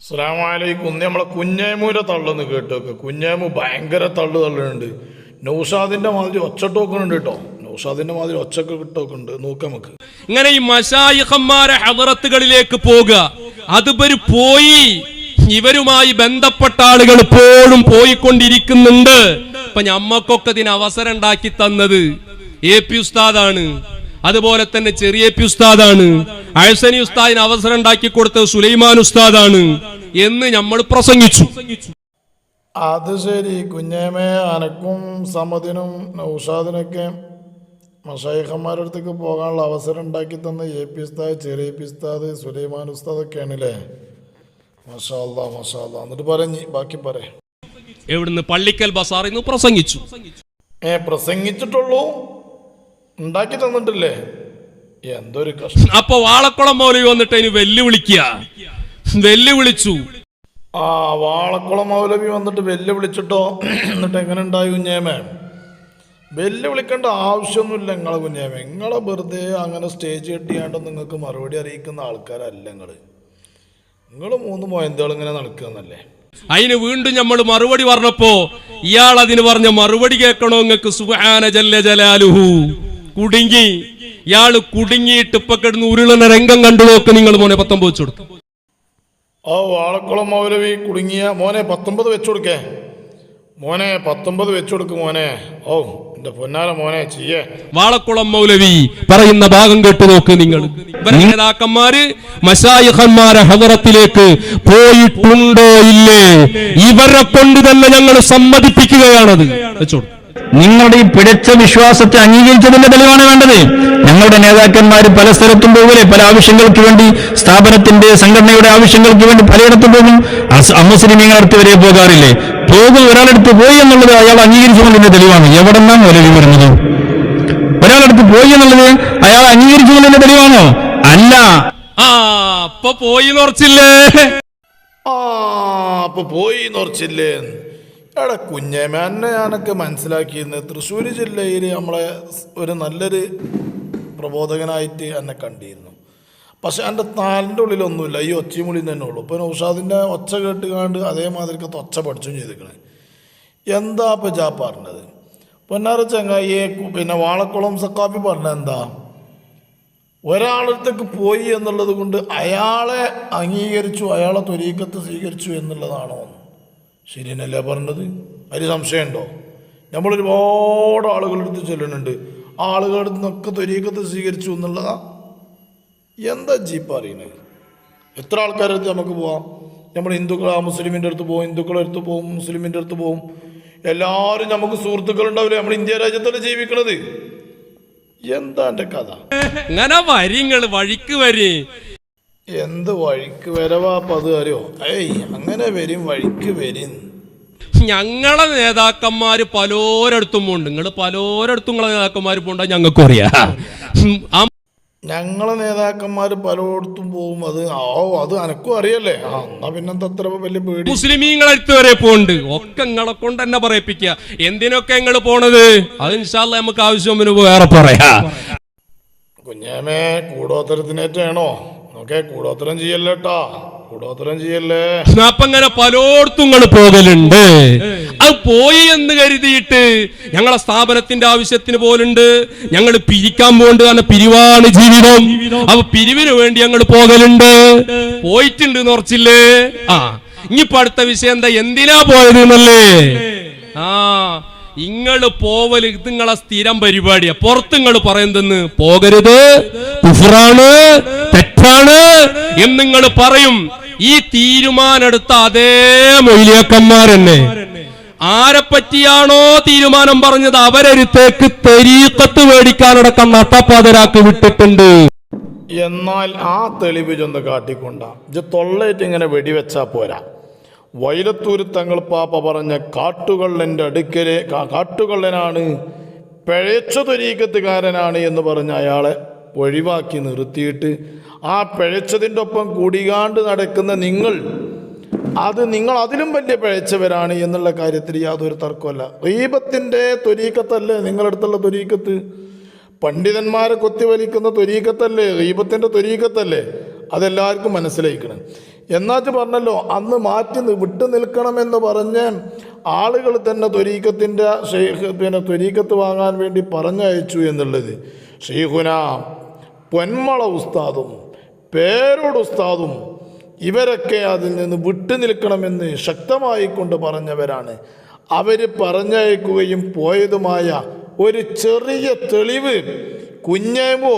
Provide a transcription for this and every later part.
അസ്സലാമലൈക്കും. ഇന്ന് നമ്മളെ കുഞ്ഞേമൂരെ തള്ളെന്ന് കേട്ടോക്ക്. കുഞ്ഞേമു ഭയങ്കര തള്ളു തള്ളുന്നുണ്ട്. നൗഷാദിന്റെ മാതിരി ഒച്ചട്ടോക്കുന്നുണ്ട് കേട്ടോ. നൗഷാദിന്റെ മാതിരി ഒച്ചക്ക് കിട്ടോക്കുന്നുണ്ട് നോക്കാം നമുക്ക്. ഇങ്ങനെ ഈ മഷായിഹന്മാരെ ഹദറത്തുകളിലേക്ക് പോകുക അതുവര് പോയി. ഇവരുമായി ബന്ധപ്പെട്ട ആളുകൾ ഇപ്പോഴും പോയിക്കൊണ്ടിരിക്കുന്നുണ്ട്. ഇപ്പൊ ഞമ്മക്കൊക്കെ ഇതിന് അവസരം ഉണ്ടാക്കി തന്നത്. എ പി ഉസ്താദാണ്. അതുപോലെ തന്നെ ചെറിയ പി ഉസ്താദാണ്. അഴസനി ഉസ്താദിന് അവസരം ഉണ്ടാക്കി കൊടുത്തത് സുലൈമാൻ ഉസ്താദാണ് എന്ന് നമ്മൾ പ്രസംഗിച്ചു. അത് ശരി. കുഞ്ഞേമേ അനക്കും സമദിനും നൗഷാദിനൊക്കെ മഷായിഖന്മാരുടെ അടുത്തേക്ക് പോകാനുള്ള അവസരം ഉണ്ടാക്കി തന്ന എ പി ഉസ്താദ് ചെറിയ പി ഉസ്താദ് സുലൈമാൻ ഉസ്താദ് അല്ലേ മഷാല്ല മഷാല്ല എന്നിട്ട് പറഞ്ഞു ബാക്കി പറയാം എവിടുന്ന് പള്ളിക്കൽ ബസാറിന്ന് നിന്ന് പ്രസംഗിച്ചു. ഏ പ്രസംഗിച്ചിട്ടുള്ളൂ. ഉണ്ടാക്കി തന്നിട്ടില്ലേ? എന്തൊരു കഷ്ടം. അപ്പൊ വാളക്കുളം മൗലവി വന്നിട്ട് അതിന് വെല്ലുവിളിക്കുക. വെല്ലുവിളിച്ചു. ആ വാളക്കുളം മൗലവി വന്നിട്ട് വെല്ലുവിളിച്ചിട്ടോ? എന്നിട്ട് എങ്ങനെ ഉണ്ടായി കുഞ്ഞേമേ? വെല്ലുവിളിക്കേണ്ട ആവശ്യമൊന്നുമില്ല നിങ്ങളെ കുഞ്ഞേമേ. നിങ്ങളെ വെറുതെ അങ്ങനെ സ്റ്റേജ് കെട്ടിയാണ്ട് നിങ്ങൾക്ക് മറുപടി അറിയിക്കുന്ന ആൾക്കാരല്ല നിങ്ങൾ നിങ്ങൾ മൂന്ന് മോയന്തകൾ ഇങ്ങനെ നടക്കുകയെന്നല്ലേ? അതിന് വീണ്ടും നമ്മൾ മറുപടി പറഞ്ഞപ്പോ ഇയാൾ അതിന് പറഞ്ഞ മറുപടി കേൾക്കണോ നിങ്ങൾക്ക്? സുഹാന ജല്ല ജലാലുഹു. കുടുങ്ങി. ഇയാൾ കുടുങ്ങിയിട്ട് ഇപ്പൊ കിടന്ന് ഉരുളുന്ന രംഗം കണ്ടു നോക്ക് നിങ്ങൾ മോനെ പത്തൊമ്പത് വെച്ചു കൊടുക്കും. ഓ വാളക്കുളം മൗലവി കുടുങ്ങിയ മോനെ പത്തൊമ്പത് വെച്ചു കൊടുക്കേ. മോനെ പത്തൊമ്പത് വെച്ചു കൊടുക്ക് മോനെ. ഓ എന്റെ പൊന്നാല മോനെ ചെയ്യേ. വാളക്കുളം മൗലവി പറയുന്ന ഭാഗം കേട്ടു നോക്ക് നിങ്ങൾ. നേതാക്കന്മാര് മഷായിഖന്മാരെ ഹദറത്തിലേക്ക് പോയിട്ടുണ്ടോ ഇല്ലേ? ഇവരെ കൊണ്ട് തന്നെ ഞങ്ങൾ സമ്മതിപ്പിക്കുകയാണത്. വെച്ചോളൂ നിങ്ങളുടെ ഈ പിഴച്ച വിശ്വാസത്തെ അംഗീകരിച്ചതിന്റെ തെളിവാണ് വേണ്ടത്. ഞങ്ങളുടെ നേതാക്കന്മാർ പല സ്ഥലത്തും പോകില്ലേ പല ആവശ്യങ്ങൾക്ക് വേണ്ടി സ്ഥാപനത്തിന്റെ സംഘടനയുടെ ആവശ്യങ്ങൾക്ക് വേണ്ടി പലയിടത്തും പോകും. അമുസ്ലിമീങ്ങളടുത്ത് വരെ പോകാറില്ലേ? പോകും. ഒരാളെടുത്ത് പോയി എന്നുള്ളത് അയാൾ അംഗീകരിച്ചുകൊണ്ടിന്റെ തെളിവാണ്. എവിടെ നിന്നാണ് ഒരവി വരുന്നത്? ഒരാളെടുത്ത് പോയി എന്നുള്ളത് അയാൾ അംഗീകരിച്ചുകൊണ്ടിന്റെ തെളിവാണോ? അല്ല. ആ അപ്പൊ പോയി നോർച്ചില്ലേ ആ അപ്പൊ പോയി നോർച്ചില്ലേ എടാ കുഞ്ഞേമാനെ ഞാനൊക്കെ മനസ്സിലാക്കിയിരുന്നത് തൃശ്ശൂർ ജില്ലയിൽ നമ്മളെ ഒരു നല്ലൊരു പ്രബോധകനായിട്ട് എന്നെ കണ്ടിരുന്നു. പക്ഷെ എന്റെ താലിന്റെ ഉള്ളിലൊന്നുമില്ല. ഈ ഒച്ചയും ഒച്ചമുളി തന്നെ ഉള്ളൂ. ഇപ്പോൾ നൗഷാദിന്റെ ഒച്ച കേട്ടുകാണ്ട് അതേമാതിരിക്കത്തെ ഒച്ച പഠിച്ചും ചെയ്തിരിക്കണേ. എന്താ ഇപ്പം ജാ പറഞ്ഞത്? പൊന്നാറ ചങ്ങായിയെ പിന്നെ വാളക്കുളം സക്കാപ്പി പറഞ്ഞ എന്താ? ഒരാളത്തേക്ക് പോയി എന്നുള്ളത് കൊണ്ട് അയാളെ അംഗീകരിച്ചു അയാളെ ത്വരീക്കത്ത് സ്വീകരിച്ചു എന്നുള്ളതാണോ ശരിയനല്ലേ പറഞ്ഞത്? അതിൽ സംശയമുണ്ടോ? നമ്മളൊരുപാട് അടുത്ത് ചെല്ലുന്നുണ്ട്. ആ ആളുകളുടെ നിന്നൊക്കെ തൊരീക്കത്ത് സ്വീകരിച്ചു എന്നുള്ളതാ. എന്താ ജീപ്പ് അറിയുന്നത് എത്ര ആൾക്കാരുടെ അടുത്ത് നമുക്ക് പോവാം? നമ്മൾ ഹിന്ദുക്കൾ ആ മുസ്ലിമിന്റെ അടുത്ത് പോകും ഹിന്ദുക്കളുടെ അടുത്ത് പോകും മുസ്ലിമിന്റെ അടുത്ത് പോകും എല്ലാവരും നമുക്ക് സുഹൃത്തുക്കളുണ്ടാവില്ലേ? നമ്മൾ ഇന്ത്യ രാജ്യത്തല്ലേ ജീവിക്കണത്. എന്താ എന്റെ കഥ? ഇങ്ങനെ വരിങ്ങൾ വഴിക്ക് വരി. എന്ത് വഴിക്ക് വരവാ പത് അറിയോ ഏയ് അങ്ങനെ വരും വഴിക്ക് വരും. ഞങ്ങളെ നേതാക്കന്മാര് പലോരടുത്തും പോണ്ട്. നിങ്ങൾ പലോരടുത്തും നിങ്ങളെ നേതാക്കന്മാര് പോണ്ട ഞങ്ങൾക്കും അറിയാം. ഞങ്ങളെ നേതാക്കന്മാർ പലയിടത്തും പോകും അത് ഓ അത് അനക്കും അറിയല്ലേ? ആ എന്നാ പിന്നെന്താ അത്ര വലിയ പേടി? മുസ്ലിമീങ്ങളെ അടുത്ത് വരെ പോണ്ട്. ഒക്കെ നിങ്ങളെ കൊണ്ട് തന്നെ പറയിപ്പിക്കുക എന്തിനൊക്കെ നിങ്ങൾ പോണത്? അത് ഇൻഷാല്ല നമുക്ക് ആവശ്യം വേറെ പറയാ. കുഞ്ഞേമേ കൂടോത്തരത്തിനേറ്റാണോ ഓക്കെ കൂടോത്തരം ചെയ്യല്ലേട്ടാ കൂടോത്രം ചെയ്യല്ലേ. അങ്ങനെ പലോടത്തും നിങ്ങൾ പോകലുണ്ട്. അത് പോയി എന്ന് കരുതിയിട്ട് ഞങ്ങളെ സ്ഥാപനത്തിന്റെ ആവശ്യത്തിന് പോലുണ്ട്. ഞങ്ങൾ പിരിക്കാൻ പോണ്ട് തന്നെ പിരിവാണ് ജീവിതം. അപ്പൊ പിരിവിന് വേണ്ടി ഞങ്ങൾ പോകലുണ്ട്. പോയിട്ടുണ്ട് എന്ന് ഉറച്ചില്ലേ? ആ ഇനിയിപ്പോ അടുത്ത വിഷയം എന്താ? എന്തിനാ പോയത് എന്നല്ലേ? ആ ഇങ്ങൾ ഇത് നിങ്ങളെ സ്ഥിരം പരിപാടിയാ. പുറത്ത് നിങ്ങൾ പറയുന്നെന്ന് പോകരുത്. കുഫറാണ്. തെറ്റാണ് എന്ന് നിങ്ങൾ പറയും. ഈ തീരുമാനെടുത്ത അതേ മൊയിലിയക്കന്മാരെന്നെ ആരെ പറ്റിയാണോ തീരുമാനം പറഞ്ഞത്? അവരരുത്തേക്ക് തെരീക്കത്ത് മേടിക്കാനടക്കം നട്ടപ്പാതരാക്ക് വിട്ടിട്ടുണ്ട്. എന്നാൽ ആ തെളിവ് ചെന്ന് കാട്ടിക്കൊണ്ട. ഇത് തൊള്ളേറ്റ് ഇങ്ങനെ വെടിവെച്ചാ പോരാ. വൈലത്തൂർ തങ്ങൾ പാപ്പ പറഞ്ഞ കാട്ടുകള്ളന്റെ അടുക്കലെ കാട്ടുകള്ളനാണ് പിഴച്ച തൊരീക്കത്തുകാരനാണ് എന്ന് പറഞ്ഞ അയാളെ ഒഴിവാക്കി നിർത്തിയിട്ട് ആ പിഴച്ചതിന്റെ ഒപ്പം കൂടികാണ്ട് നടക്കുന്ന നിങ്ങൾ അത് നിങ്ങൾ അതിലും വലിയ പിഴച്ചവരാണ് എന്നുള്ള കാര്യത്തിൽ യാതൊരു തർക്കമല്ല റീബത്തിന്റെ തൊരീക്കത്തല്ലേ നിങ്ങളടുത്തുള്ള തൊരീക്കത്ത് പണ്ഡിതന്മാരെ കൊത്തിവലിക്കുന്ന തൊരീക്കത്തല്ലേ റീബത്തിന്റെ തൊരീക്കത്തല്ലേ അതെല്ലാവർക്കും മനസ്സിലായിക്കണം. എന്നാച്ച് പറഞ്ഞല്ലോ അന്ന് മാറ്റി വിട്ടു നിൽക്കണമെന്ന് പറഞ്ഞ് ആളുകൾ തന്നെ ത്വരീക്കത്തിന്റെ പിന്നെ ത്വരീക്കത്ത് വാങ്ങാൻ വേണ്ടി പറഞ്ഞയച്ചു എന്നുള്ളത്. ഷെയ്ഖുന പൊന്മള ഉസ്താദും പേരോട് ഉസ്താദും ഇവരൊക്കെ അതിൽ നിന്ന് വിട്ടു നിൽക്കണമെന്ന് ശക്തമായി കൊണ്ട് പറഞ്ഞവരാണ്. അവർ പറഞ്ഞയക്കുകയും പോയതുമായ ഒരു ചെറിയ തെളിവ് കുഞ്ഞേമോ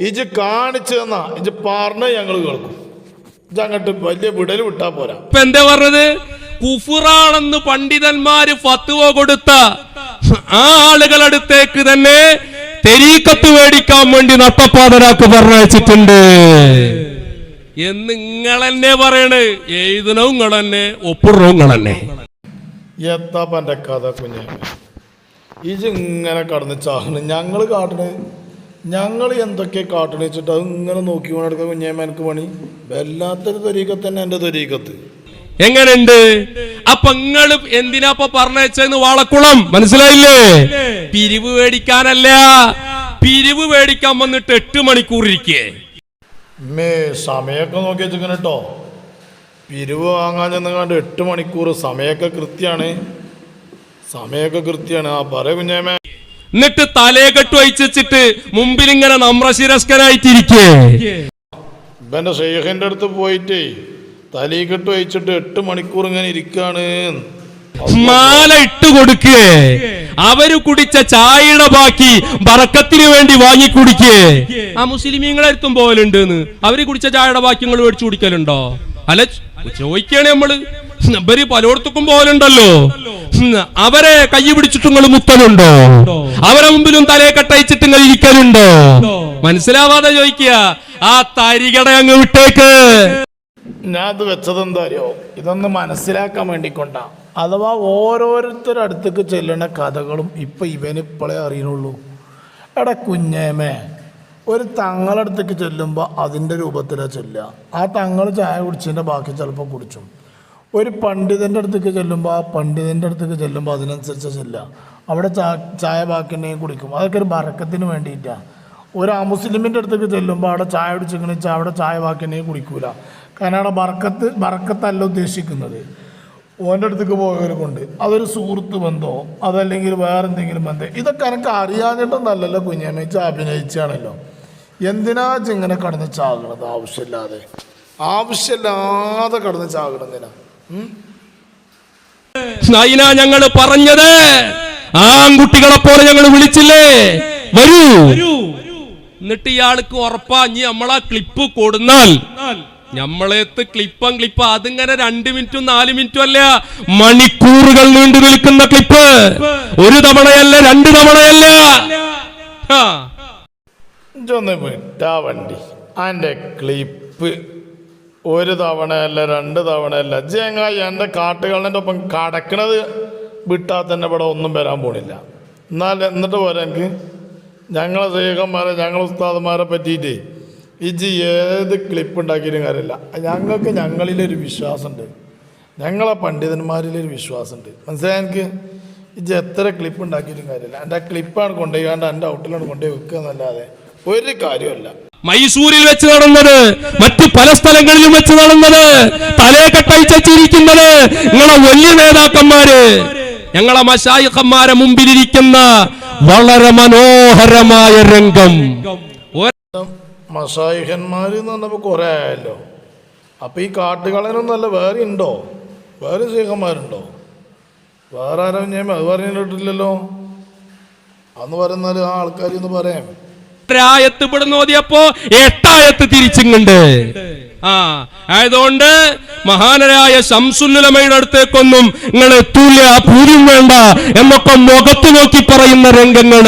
ഇജ് കാണിച്ചു തന്നാ. ഇജ് പറഞ്ഞ ഞങ്ങൾ കേൾക്കും. ഇത് അങ്ങോട്ട് വലിയ വിടൽ വിട്ടാ പോരാ. ഇപ്പൊ എന്താ പറഞ്ഞത്? കുഫുറാണെന്ന് പണ്ഡിതന്മാര് ഫത്തുവ കൊടുത്ത ആ ആളുകളടുത്തേക്ക് തന്നെ തെരീക്കത്ത് മേടിക്കാൻ വേണ്ടി നട്ടപ്പാതരാക്ക് പറഞ്ഞയച്ചിട്ടുണ്ട്. എന്ന് നിങ്ങളെന്നെ പറയണ് എഴുതണവും നിങ്ങളെന്നെ ഒപ്പിടണവും നിങ്ങളെന്നെ എത്താപ്പന്റെ കഥ കുഞ്ഞേ. ഇജ് ഇങ്ങനെ കടന്ന് ചാഹണ് ഞങ്ങൾ കാട്ടണ്. ഞങ്ങൾ എന്തൊക്കെ കാട്ടണ വെച്ചിട്ട് അത് ഇങ്ങനെ നോക്കി കൊണ്ടെടുക്കുക കുഞ്ഞേമ്മ എനിക്ക് പണി. വല്ലാത്തൊരു തൊരീക്കത്ത് തന്നെ എന്റെ തൊരീക്കത്ത്. എങ്ങനെയുണ്ട്? അപ്പൊ നിങ്ങൾ എന്തിനാ ഇപ്പൊ പറഞ്ഞതെന്ന് വാളക്കുളം? മനസ്സിലായില്ലേ? പിരിവ് മേടിക്കാനല്ല. പിരിവ് മേടിക്കാൻ വന്നിട്ട് എട്ട് മണിക്കൂർ ഇരിക്കേ. മേ സമയമൊക്കെ നോക്കി വെച്ചിങ്ങനെ കേട്ടോ. പിരിവ് വാങ്ങാൻ ചെന്നങ്ങാണ്ട് എട്ട് മണിക്കൂർ. സമയമൊക്കെ കൃത്യമാണ് സമയമൊക്കെ കൃത്യമാണ് ആ പറ കുഞ്ഞേമേ എന്നിട്ട് തലയെക്കെട്ട് വഹിച്ചിട്ട് മുമ്പിൽ ഇങ്ങനെ നമ്രശിരസ്കനായിട്ടിരിക്കേ. ഇവന്റെ ഷെയ്ഖിന്റെ അടുത്ത് പോയിട്ടേ തലീക്കെട്ട് വഹിച്ചിട്ട് എട്ട് മണിക്കൂർ ഇങ്ങനെ ഇരിക്കാണ്. മാല ഇട്ട് കൊടുക്കേ. അവർ കുടിച്ച ചായയുടെ ബാക്കി ബറക്കത്തിന് വേണ്ടി വാങ്ങി കുടിക്കേ. ആ മുസ്ലിമീങ്ങളെ അടുത്തും പോകലുണ്ട് അവർ കുടിച്ച ചായയുടെ ബാക്കി നിങ്ങൾ മേടിച്ചു കുടിക്കലുണ്ടോ? അല്ല ചോദിക്കണേ നമ്മൾ. ഇവർ പലയിടത്തും പോകലുണ്ടല്ലോ അവരെ കൈ പിടിച്ചിട്ട് നിങ്ങൾ മുത്തലുണ്ടോ? അവരെ മുമ്പിലും തലയെ കട്ടയിച്ചിട്ട് നിങ്ങൾ ഇരിക്കലുണ്ടോ? മനസ്സിലാവാതെ ചോദിക്കുക. ആ തരികട അങ്ങ് വിട്ടേക്ക്. ഞാൻ അത് വെച്ചത് എന്താ അറിയോ ഇതൊന്ന് മനസ്സിലാക്കാൻ വേണ്ടിക്കൊണ്ടാ. അഥവാ ഓരോരുത്തരുടെ അടുത്തേക്ക് ചെല്ലുന്ന കഥകളും ഇപ്പം ഇവനിപ്പോഴേ അറിയണുള്ളൂ എടാ കുഞ്ഞേമേ ഒരു തങ്ങളടുത്തേക്ക് ചെല്ലുമ്പോൾ അതിന്റെ രൂപത്തിലാണ് ചെല്ലുക. ആ തങ്ങൾ ചായ കുടിച്ചതിന്റെ ബാക്കി ചിലപ്പോൾ കുടിച്ചും. ഒരു പണ്ഡിതന്റെ അടുത്തേക്ക് ചെല്ലുമ്പോൾ ആ പണ്ഡിതന്റെ അടുത്തേക്ക് ചെല്ലുമ്പോൾ അതിനനുസരിച്ച് ചെല്ലുക. അവിടെ ചാ ചായ ബാക്കിനെയും കുടിക്കും. അതൊക്കെ ഒരു ബറക്കത്തിന് വേണ്ടിയിട്ടാണ് ഒരു അമുസ്ലിമിന്റെ അടുത്തേക്ക് ചെല്ലുമ്പോൾ അവിടെ ചായ കുടിച്ചിങ്ങനെ അവിടെ ചായ ബാക്കിനെയും കുടിക്കൂല. കാരണം ബർക്കത്ത് ബർക്കത്തല്ല ഉദ്ദേശിക്കുന്നത്. ഓന്റെ അടുത്തേക്ക് പോയവരുമുണ്ട്. അതൊരു സുഹൃത്ത് ബന്ധമോ അതല്ലെങ്കിൽ വേറെ എന്തെങ്കിലും ബന്ധം ഇതൊക്കെ എനിക്ക് അറിയാഞ്ഞിട്ടൊന്നല്ലല്ലോ കുഞ്ഞമ്മച്ച അഭിനയിച്ചാണല്ലോ. എന്തിനാ ചിങ്ങനെ കടന്ന് ചാകണത്? ആവശ്യമില്ലാതെ. ആവശ്യമില്ലാതെ കടന്ന് ചാകണതിനാ ഉം? അതിനാ ഞങ്ങൾ പറഞ്ഞത് ആൺകുട്ടികളെ പോലെ ഞങ്ങൾ വിളിച്ചില്ലേ? വരൂ. എന്നിട്ട് ഇയാൾക്ക് ഉറപ്പാ ഇനി നമ്മളാ ക്ലിപ്പ് കൊടുന്നാൽ. നമ്മളെത്ത് ക്ലിപ്പം ക്ലിപ്പ് അതിങ്ങനെ രണ്ട് മിനിറ്റും നാല് മിനിറ്റും അല്ല മണിക്കൂറുകൾ നീണ്ടു നിൽക്കുന്ന ക്ലിപ്പ് ഒരു തവണയല്ല രണ്ട് തവണയല്ല. വണ്ടി. അന്റെ ക്ലിപ്പ് ഒരു തവണയല്ല രണ്ട് തവണയല്ല. ജങ്ങായി എന്റെ കാട്ടുകളുടെ ഒപ്പം കടക്കണത് വിട്ടാൽ തന്നെ ഇവിടെ ഒന്നും വരാൻ പോണില്ല. എന്നാൽ എന്നിട്ട് പോരാ എനിക്ക്? ഞങ്ങളെ സേഖന്മാരെ ഞങ്ങളെ ഉസ്താദന്മാരെ പറ്റിയിട്ട് ഇജ് ഏത് ക്ലിപ്പ് ഉണ്ടാക്കിയിട്ടും കാര്യമില്ല. ഞങ്ങൾക്ക് ഞങ്ങളിലൊരു വിശ്വാസമുണ്ട്. ഞങ്ങളെ പണ്ഡിതന്മാരിലൊരു വിശ്വാസമുണ്ട്. മനസ്സിലായി എനിക്ക്? ഇജ് എത്ര ക്ലിപ്പ് ഉണ്ടാക്കിയിട്ടും കാര്യമില്ല. എന്റെ ക്ലിപ്പാണ് കൊണ്ടുപോയിക്കാണ്ട് എന്റെ ഔട്ടിലാണ് കൊണ്ടുപോയി വെക്കുക എന്നല്ലാതെ ഒരു കാര്യമല്ല മൈസൂരിൽ വെച്ച് നടന്നത് മറ്റു പല സ്ഥലങ്ങളിലും വെച്ച് നടന്നത് തലേ കെട്ടയച്ചിരിക്കുന്നത് നിങ്ങളെ വലിയ നേതാക്കന്മാര് ഞങ്ങളെ മശായിഖന്മാരെ മുമ്പിലിരിക്കുന്ന വളരെ മനോഹരമായ രംഗം. മഷായിഹന്മാർ എന്ന് പറഞ്ഞപ്പോൾ കുറേ അപ്പോൾ ഈ കാട്ടുകളനൊന്നല്ല വേറെ ഉണ്ടോ? വേറെ ശേഖന്മാരുണ്ടോ വേറെ ആരും ഞാൻ അത് പറഞ്ഞിട്ടില്ലല്ലോ. അന്ന് പറയുന്ന ആ ആൾക്കാർ എന്ന് പറയാം. എത്രായത്ത് ഇവിടെ ഓതിയപ്പോ എട്ടായത്ത് തിരിച്ചിങ്ങുണ്ട്. ആ ആയതുകൊണ്ട് മഹാനരായ ശംസുല്ലുലമയുടെ അടുത്തേക്കൊന്നും നിങ്ങൾ എത്തൂല പൂരും വേണ്ട എന്നൊക്കെ മുഖത്ത് നോക്കി പറയുന്ന രംഗങ്ങൾ.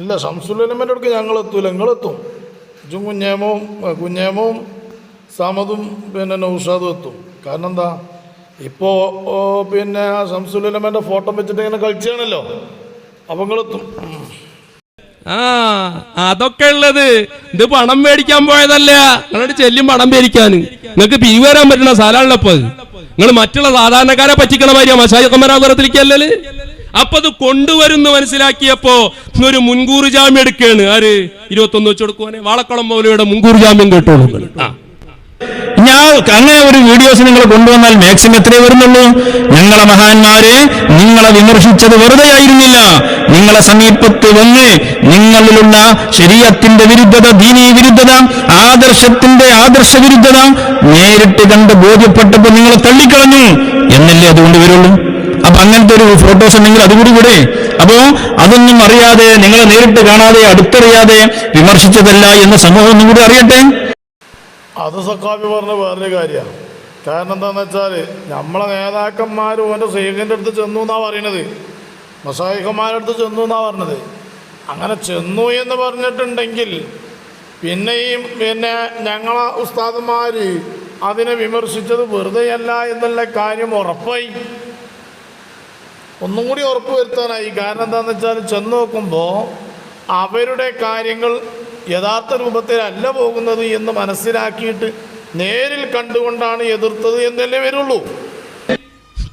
ഇല്ല ഷംസുലമന്റെ അടുക്ക് ഞങ്ങൾ എത്തൂല നിങ്ങളെത്തും. ഇജും കുഞ്ഞേമവും കുഞ്ഞേമവും സമതും പിന്നെ നൗഷാദും എത്തും. കാരണം എന്താ ഇപ്പോൾ പിന്നെ ആ ഷംസുലമന്റെ ഫോട്ടോ വെച്ചിട്ട് ഇങ്ങനെ കളിച്ചാണല്ലോ. അപ്പം നിങ്ങളെത്തും. ആ അതൊക്കെ ഉള്ളത്. ഇത് പണം മേടിക്കാൻ പോയതല്ല. നിങ്ങളുടെ ചെല്ലും പണം മേടിക്കാൻ നിങ്ങൾക്ക് പിരിവ് വരാൻ പറ്റുന്ന സ്ഥലമാണല്ലോ നിങ്ങൾ മറ്റുള്ള സാധാരണക്കാരെ പറ്റിക്കണ മാതിരിയാ മശായക്കമരാപുരത്തിലേക്കല്ലേ അപ്പൊ അത് കൊണ്ടുവരുന്നു മനസ്സിലാക്കിയപ്പോ ഒരു മുൻകൂർ ജാമ്യം എടുക്കുകയാണ്. ആര്? ഇരുപത്തൊന്ന് വെച്ച് കൊടുക്കുവാനെ വാളക്കുളം മൗലയുടെ മുൻകൂർ ജാമ്യം കേട്ടോളൂ ഞാൻ അങ്ങനെ ഒരു വീഡിയോസ് നിങ്ങൾ കൊണ്ടുവന്നാൽ മാക്സിമം എത്രയേ വരുന്നുള്ളൂ? ഞങ്ങളെ മഹാന്മാരെ നിങ്ങളെ വിമർശിച്ചത് വെറുതെ ആയിരുന്നില്ല. നിങ്ങളെ സമീപത്ത് വന്ന് നിങ്ങളിലുള്ള ശരീരത്തിന്റെ വിരുദ്ധത ദീനീ വിരുദ്ധത ആദർശത്തിന്റെ ആദർശ വിരുദ്ധത നേരിട്ട് കണ്ട് ബോധ്യപ്പെട്ടപ്പോൾ നിങ്ങളെ തള്ളിക്കളഞ്ഞു എന്നല്ലേ അതുകൊണ്ട് വരുള്ളൂ? അങ്ങനത്തെ ഒരു ഫോട്ടോസ് ഉണ്ടെങ്കിൽ അതുകൂടി കൂടെ അപ്പോ അതൊന്നും അറിയാതെ നിങ്ങളെ നേരിട്ട് കാണാതെ അടുത്തറിയാതെ വിമർശിച്ചതല്ല എന്ന് സമൂഹം ഒന്നും കൂടി അറിയട്ടെ? അത് സക്കാബി പറഞ്ഞ വേറൊരു കാര്യമാണ് കാരണം എന്താണെന്ന് വെച്ചാൽ നമ്മളെ നേതാക്കന്മാർ ഓന്റെ സൈഖിന്റെ അടുത്ത് ചെന്നു എന്നാണ് പറയണത്. മസായിഖന്മാരുടെ അടുത്ത് ചെന്നു എന്നാണ് പറഞ്ഞത്. അങ്ങനെ ചെന്നു എന്ന് പറഞ്ഞിട്ടുണ്ടെങ്കിൽ പിന്നെയും പിന്നെ ഞങ്ങളെ ഉസ്താദന്മാർ അതിനെ വിമർശിച്ചത് വെറുതെയല്ല എന്നുള്ള കാര്യം ഉറപ്പായി. ഒന്നും കൂടി ഉറപ്പ് വരുത്താനായി. കാരണം എന്താണെന്ന് വെച്ചാൽ ചെന്ന് നോക്കുമ്പോൾ അവരുടെ കാര്യങ്ങൾ യഥാർത്ഥ രൂപത്തിലല്ല പോകുന്നത് എന്ന് മനസ്സിലാക്കിയിട്ട് നേരിൽ കണ്ടുകൊണ്ടാണ് എതിർത്തത് എന്നല്ലേ വരുള്ളൂ.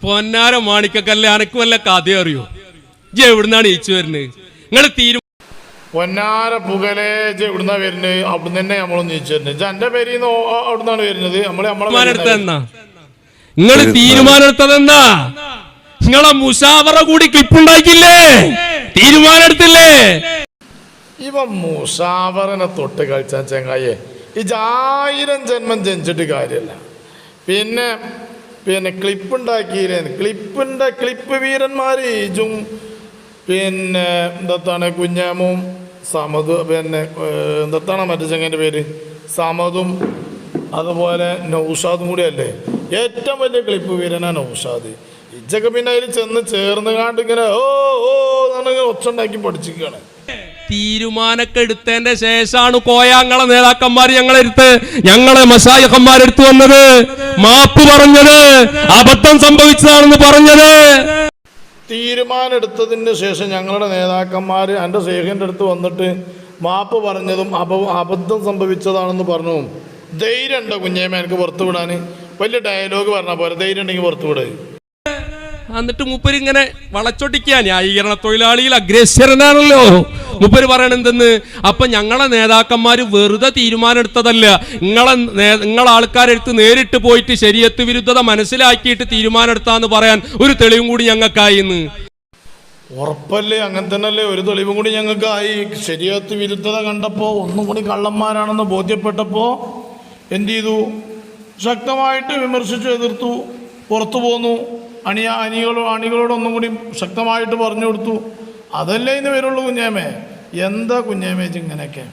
പൊന്നാര മാണിക്കക്കല്ലേ അനക്ക് വല്ല കഥ അറിയോ? എവിടുന്നാണ് ഈച്ചു വരുന്നത് നിങ്ങൾ തീരുമാനം പൊന്നാര പുകലേജ് എവിടുന്നാ വരുന്നത് അവിടുന്ന് തന്നെ നമ്മളൊന്ന് ചോദിച്ചു വരുന്നത് എന്റെ പേര് പേരിൽ നിന്ന് അവിടുന്നാണ് വരുന്നത്. നമ്മളെ നിങ്ങൾ തീരുമാനം എടുത്തത് എന്നാ നിങ്ങളെ മുസാവറ കൂടി ക്ലിപ്പുണ്ടാക്കില്ലേ തീരുമാനെടുത്തില്ലേ ഇവ മുസാവറിനെ തൊട്ട് കളിച്ചാൽ ചെങ്ങായി ഇത് ആയിരം ജന്മം ജനിച്ചിട്ട് കാര്യമല്ല പിന്നെ പിന്നെ ക്ലിപ്പ് ഉണ്ടാക്കിയില്ലേ ക്ലിപ്പിന്റെ ക്ലിപ്പ് വീരന്മാർ ഈജും പിന്നെ എന്താണ് കുഞ്ഞാമും സമതു പിന്നെ എന്താണ് മറ്റേ ചെങ്ങന്റെ പേര്? സമതും അതുപോലെ നൗഷാദും കൂടിയല്ലേ? ഏറ്റവും വലിയ ക്ലിപ്പ് വീരനാണ് നൗഷാദ്. പിന്നെ അതിൽ ചെന്ന് ചേർന്ന് കാണ്ട് ഇങ്ങനെ ഓ ഓ എന്നാണ് ഒച്ചുണ്ടാക്കി പഠിച്ചിരിക്കുകയാണ്. തീരുമാനമൊക്കെ എടുത്തതിന്റെ ശേഷമാണ് കോയാങ്ങളെ നേതാക്കന്മാർ ഞങ്ങളെടുത്ത് ഞങ്ങളെ മഷായഹന്മാരെടുത്ത് വന്നത്. മാപ്പ് പറഞ്ഞത് അബദ്ധം സംഭവിച്ചതാണെന്ന് പറഞ്ഞത്. തീരുമാനം എടുത്തതിന് ശേഷം ഞങ്ങളുടെ നേതാക്കന്മാർ എന്റെ ശേഖന്റെ അടുത്ത് വന്നിട്ട് മാപ്പ് പറഞ്ഞതും അപ അബദ്ധം സംഭവിച്ചതാണെന്ന് പറഞ്ഞു. ധൈര്യം ഉണ്ടോ കുഞ്ഞേമ്മ എനിക്ക് പുറത്തു വിടാൻ വലിയ ഡയലോഗ് പറഞ്ഞാൽ പോരെ ധൈര്യം ഉണ്ടെങ്കിൽ പുറത്തു വിട്. എന്നിട്ട് മൂപ്പര് ഇങ്ങനെ വളച്ചൊട്ടിക്കുക ന്യായീകരണ തൊഴിലാളിയിൽ അഗ്രസരനാണല്ലോ മൂപ്പര് പറയണെന്തെന്ന് അപ്പൊ ഞങ്ങളെ നേതാക്കന്മാർ വെറുതെ തീരുമാനം എടുത്തതല്ല നിങ്ങളെ നിങ്ങളെ ആൾക്കാരെടുത്ത് നേരിട്ട് പോയിട്ട് ശരീരത്ത് വിരുദ്ധത മനസ്സിലാക്കിയിട്ട് തീരുമാനം എടുത്താന്ന് പറയാൻ ഒരു തെളിവും കൂടി ഞങ്ങൾക്കായി എന്ന് ഉറപ്പല്ലേ? അങ്ങനെ തന്നെയല്ലേ? ഒരു തെളിവും കൂടി ഞങ്ങൾക്കായി. ശരിയത്ത് വിരുദ്ധത കണ്ടപ്പോൾ ഒന്നും കൂടി കള്ളന്മാരാണെന്ന് ബോധ്യപ്പെട്ടപ്പോൾ എന്ത് ചെയ്തു? ശക്തമായിട്ട് വിമർശിച്ചു എതിർത്തു പുറത്തു പോന്നു. അണിയ അണികളോ അണികളോടൊന്നും കൂടി ശക്തമായിട്ട് പറഞ്ഞു കൊടുത്തു. അതല്ലേ ഇന്ന് വരുള്ളൂ കുഞ്ഞേമേ? എന്താ കുഞ്ഞേമേ ഇങ്ങനെയൊക്കെ?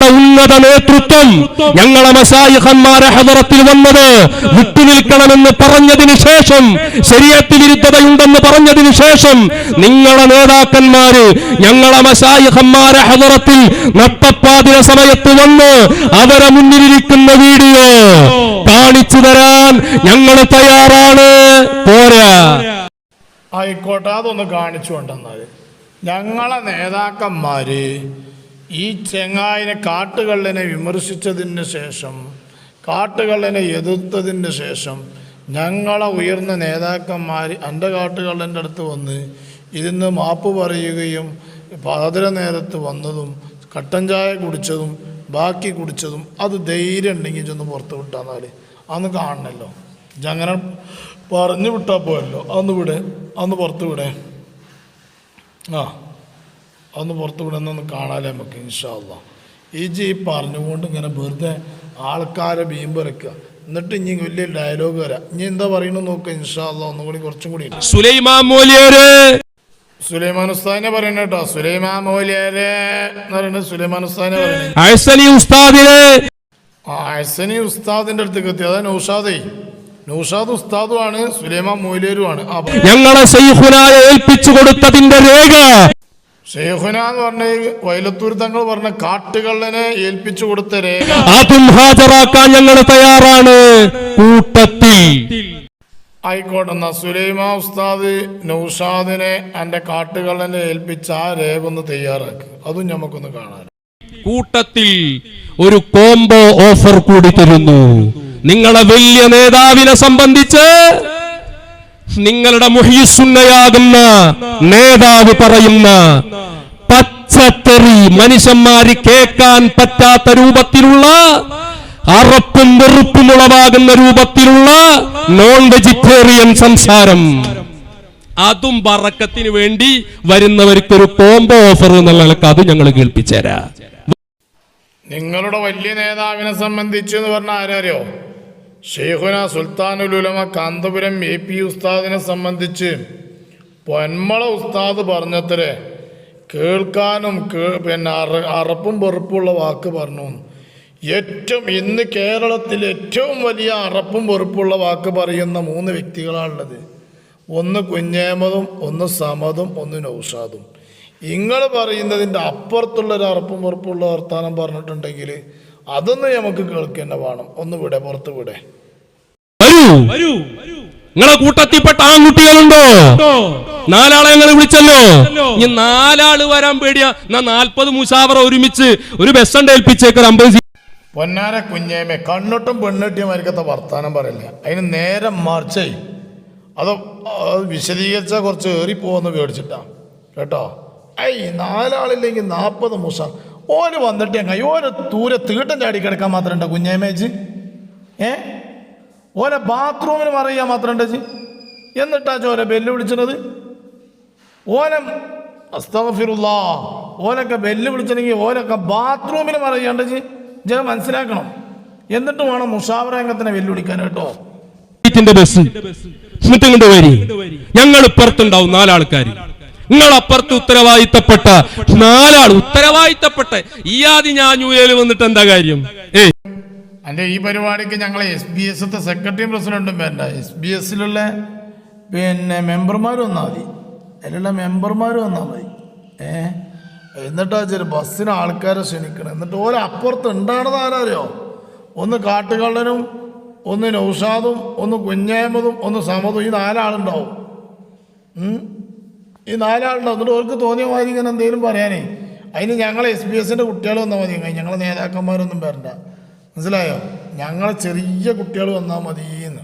ഉന്നത നേതൃത്വം ഞങ്ങളെ മസായിഹന്മാരെ ഹദറത്തിൽ വന്നത് വിട്ടുനിൽക്കണമെന്ന് പറഞ്ഞതിന് ശേഷം ശരീരത്തിൽ വിരുദ്ധതയുണ്ടെന്ന് പറഞ്ഞതിന് ശേഷം നിങ്ങളെ നേതാക്കന്മാര് ഞങ്ങളെ മസായിഹന്മാരെ ഹദറത്തിൽ നട്ടപ്പാതിര സമയത്ത് വന്ന് അവരെ മുന്നിലിരിക്കുന്ന വീഡിയോ കാണിച്ചു തരാൻ ഞങ്ങൾ തയ്യാറാണ്. ആയിക്കോട്ടെ അതൊന്ന് കാണിച്ചു കൊണ്ടെന്നാൽ ഞങ്ങളെ നേതാക്കന്മാർ ഈ ചെങ്ങായിനെ കാട്ടുകള്ളനെ വിമർശിച്ചതിന് ശേഷം കാട്ടുകള്ളനെ എതിർത്തതിന് ശേഷം ഞങ്ങളെ ഉയർന്ന നേതാക്കന്മാർ എന്റെ കാട്ടുകള്ളന്റെ അടുത്ത് വന്ന് ഇതിന്ന് മാപ്പ് പറയുകയും പാതിര നേരത്ത് വന്നതും കട്ടൻ ചായ കുടിച്ചതും ബാക്കി കുടിച്ചതും അത് ധൈര്യം ഉണ്ടെങ്കിൽ ചെന്ന് പുറത്ത് വിട്ടാൽ അന്ന് കാണണല്ലോ. ഇജ്ജങ്ങനെ പറഞ്ഞു വിട്ടാൽ പോയല്ലോ അന്ന് വിടെ. അന്ന് പുറത്ത് വിടെ. ആ അന്ന് പുറത്ത് വിടെ. ഒന്ന് കാണാലേ നമുക്ക് ഇൻഷാല്ല ഈ ജി പറഞ്ഞുകൊണ്ട് ഇങ്ങനെ വെറുതെ ആൾക്കാരെ ബീമ്പറക്കുക എന്നിട്ട് ഇനി വലിയ ഡയലോഗ് വരാം. ഇനി എന്താ പറയണെന്ന് നോക്കുക ഇൻഷാല്ല ഒന്നും കൂടി കുറച്ചും കൂടി. സുലൈമാൻ മൂല്യര്. സുലൈമാൻ ഉസ്താദിനെ പറയണ കേട്ടോ. സുലൈമാൻ മൗലിയാരെ എന്ന് പറയുന്നത് സുലൈമാൻ ഉസ്താദിനെ പറയുന്നത് ഉസ്താദിന്. ആ ഹസനി ഉസ്താദിന്റെ അടുത്തേക്ക് എത്തി. അതാ നൗഷാദേ. നൗഷാദ് ഉസ്താദുമാണ് സുലൈമാൻ മൗലിയരുമാണ് ആ ഞങ്ങളെ സൈഹുനായ ഏൽപ്പിച്ചു കൊടുത്തതിന്റെ രേഖ. ഷെയ്ഖുന എന്ന് പറഞ്ഞ വൈലത്തൂർ തങ്ങൾ പറഞ്ഞ കാട്ടുകള്ളനെ ഏൽപ്പിച്ചു കൊടുത്ത രേഖ. അതും ഹാജരാക്കാൻ ഞങ്ങൾ തയ്യാറാണ്. കൂട്ടത്തിൽ. ആയിക്കോട്ടെ എന്നാ സുലൈമാ ഉസ്താദ് നൗഷാദിനെ എന്റെ കാട്ടുകള്ളനെ ഏൽപ്പിച്ച ആ രേഖ ഒന്ന് തയ്യാറാക്ക്. അതും നമുക്കൊന്ന് കാണാൻ കൂട്ടത്തിൽ ഒരു കോംബോ ഓഫർ കൂടി തരുന്നു. നിങ്ങളെ വലിയ നേതാവിനെ സംബന്ധിച്ച് നിങ്ങളുടെ മുഹിസുന്നയാകുന്ന നേതാവ് പറയുന്ന പച്ചത്തെറി മനുഷ്യന്മാര് കേൾക്കാൻ പറ്റാത്ത രൂപത്തിലുള്ള അറപ്പും വെറുപ്പും ഉളവാകുന്ന രൂപത്തിലുള്ള നോൺ വെജിറ്റേറിയൻ സംസാരം. അതും ബറക്കത്തിന് വേണ്ടി വരുന്നവർക്കൊരു കോംബോ ഓഫർ എന്നുള്ള നിലയ്ക്ക് അത് ഞങ്ങൾ കേൾപ്പിച്ചേരാ നിങ്ങളുടെ വലിയ നേതാവിനെ സംബന്ധിച്ച് എന്ന് പറഞ്ഞ ആരറിയോ ഷെയ്ഖുന സുൽത്താനുൽ ഉലമ കാന്തപുരം എ പി ഉസ്താദിനെ സംബന്ധിച്ച് പൊന്മള ഉസ്താദ് പറഞ്ഞത്രേ കേൾക്കാനും കേ പിന്നെ അറ അറപ്പും വെറുപ്പുള്ള വാക്ക് പറഞ്ഞു. ഏറ്റവും ഇന്ന് കേരളത്തിൽ ഏറ്റവും വലിയ അറപ്പും വെറുപ്പുള്ള വാക്ക് പറയുന്ന മൂന്ന് വ്യക്തികളാണുള്ളത്. ഒന്ന് കുഞ്ഞേമതും ഒന്ന് സമതും ഒന്ന് നൗഷാദും. നിങ്ങൾ പറയുന്നതിന്റെ അപ്പുറത്തുള്ളൊരു അറപ്പും വെറുപ്പുള്ള വർത്താനം പറഞ്ഞിട്ടുണ്ടെങ്കിൽ അതൊന്ന് നമുക്ക് കേൾക്കേണ്ട വേണം. ഒന്ന് വിടെ പുറത്ത് വിടെ. വരൂ. നിങ്ങളെ കൂട്ടത്തിൽപ്പെട്ട ആൺകുട്ടികളുണ്ടോ? നാലാളെ ഞങ്ങൾ വിളിച്ചല്ലോ? ഇനി നാലാൾ വരാൻ പേടിയാ. എന്നാ നാൽപ്പത് മുഷാവറ ഒരുമിച്ച് ഒരു ബസ് ഉണ്ട് ഏൽപ്പിച്ചേക്കൊരു അമ്പത് പൊന്നാര പൊന്നാര കുഞ്ഞേമെ കണ്ണൊട്ടും പെണ്ണിട്ടിയമാർക്കത്തെ വർത്താനം പറയില്ല? അതിന് നേരെ മറിച്ചേ അത് വിശദീകരിച്ച കുറച്ച് ഏറിപ്പോന്ന് പേടിച്ചിട്ടാ കേട്ടോ? ഐ നാലാളില്ലെങ്കിൽ നാൽപ്പത് മുസ ഓന് വന്നിട്ട് എങ്ങനെ ഓന് ദൂരെ തീട്ടം ചാടി കിടക്കാൻ മാത്രം ഉണ്ടോ കുഞ്ഞേമേച്ച് ഏ? ഓനെ ബാത്റൂമിന് മറിയാൻ മാത്രം ഉണ്ടോ എന്നിട്ടാ ചോര ബെല്ല് വിളിച്ചത്? ഓനെ അസ്തഫിറുല്ലാ ഓനൊക്കെ ബെല്ല് വിളിച്ചില്ലെങ്കിൽ ഓനൊക്കെ ബാത്റൂമിൽ മറിയാണ്ട് ജനം മനസ്സിലാക്കണം. എന്നിട്ട് വേണം മുഷാവറ അംഗത്തിനെ വെല്ലുവിളിക്കാൻ കേട്ടോ. ബസ് എന്നിട്ട് വരി. ഞങ്ങൾ പുറത്തുണ്ടാവും നാലാൾക്കാർ നിങ്ങൾ അപ്പുറത്ത് ഉത്തരവാദിത്തപ്പെട്ട നാലാൾ ഉത്തരവാദിത്തപ്പെട്ട ഈ ആദ്യം ഞാൻ എയിൽ വന്നിട്ട് എന്താ കാര്യം? ഏ ഈ പരിപാടിക്ക് ഞങ്ങളെ എസ് ബി എസ് സെക്രട്ടറിയും പ്രസിഡന്റും വേണ്ട എസ് ബി എസിലുള്ള പിന്നെ മെമ്പർമാർ വന്നാൽ മതി. അതിലുള്ള മെമ്പർമാർ വന്നാൽ മതി. ഏ? എന്നിട്ടാ ചെറു ബസ്സിന് ആൾക്കാരെ ക്ഷണിക്കണം. എന്നിട്ട് ഓരോ അപ്പുറത്ത് ഉണ്ടാണെന്ന് ആരാറിയോ? ഒന്ന് കാട്ടുകള്ളനും ഒന്ന് നൗഷാദും ഒന്ന് കുഞ്ഞേമതും ഒന്ന് സമതും ഈ നാലാളുണ്ടാവും? ഈ നാലാളുണ്ടാവും എന്നിട്ട് അവർക്ക് തോന്നിയ മാതിരി ഇങ്ങനെ എന്തെങ്കിലും പറയാനേ. അതിന് ഞങ്ങൾ എസ് ബി എസിന്റെ കുട്ടികൾ വന്നാൽ മതി. ഞങ്ങളെ നേതാക്കന്മാരൊന്നും വരണ്ട. മനസ്സിലായോ? ഞങ്ങളെ ചെറിയ കുട്ടികൾ വന്നാൽ മതിയെന്ന്